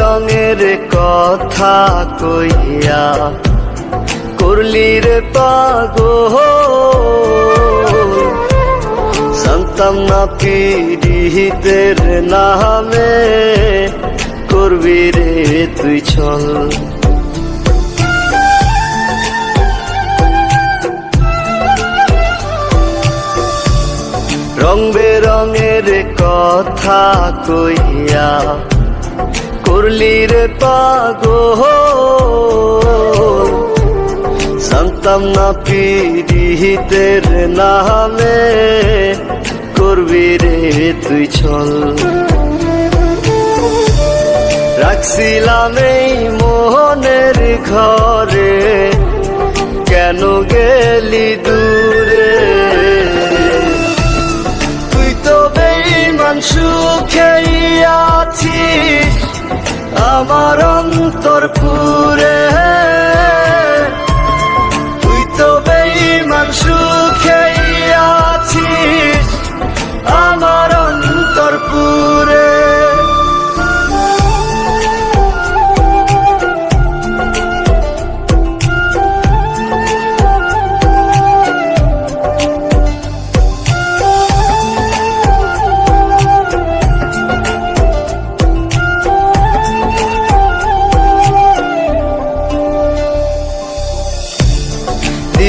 রং বেরঙের কথা কইয়া করলি রে পাগো সন্তাম না নামে করবি রে তুই চল রং বেরঙের কথা কইয়া করলি রে পাগো সন্তাম না পিড়িতের নামে করবি রে তুই চল। রাখছিলাম এই মোহনের ঘরে, কেন গেলি দূরে আমার অন্তর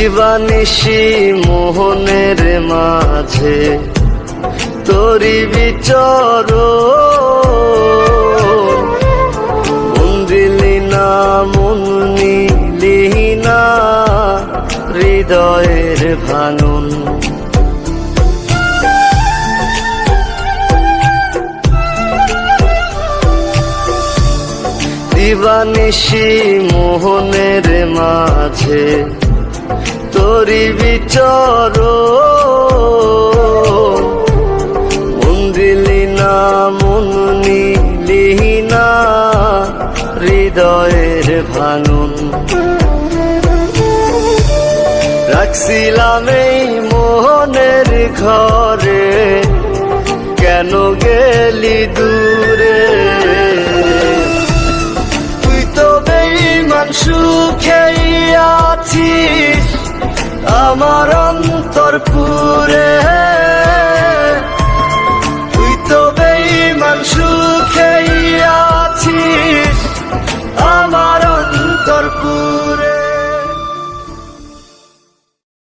দিবানিশি মোহনের মাঝে তোরি বিচর। মন দিলি না মন হৃদয়ের ভাঙন দিবানিশি মোহনের মাঝে তোরি বিচর মন না মন নিলি না, হৃদয়ের ভাঙন রাখছিলাম এই মোহনের ঘরে, কেন গেলি দূরে? তুই তো বেইমান সুখেই আছিস। আমার অন্তর পুরে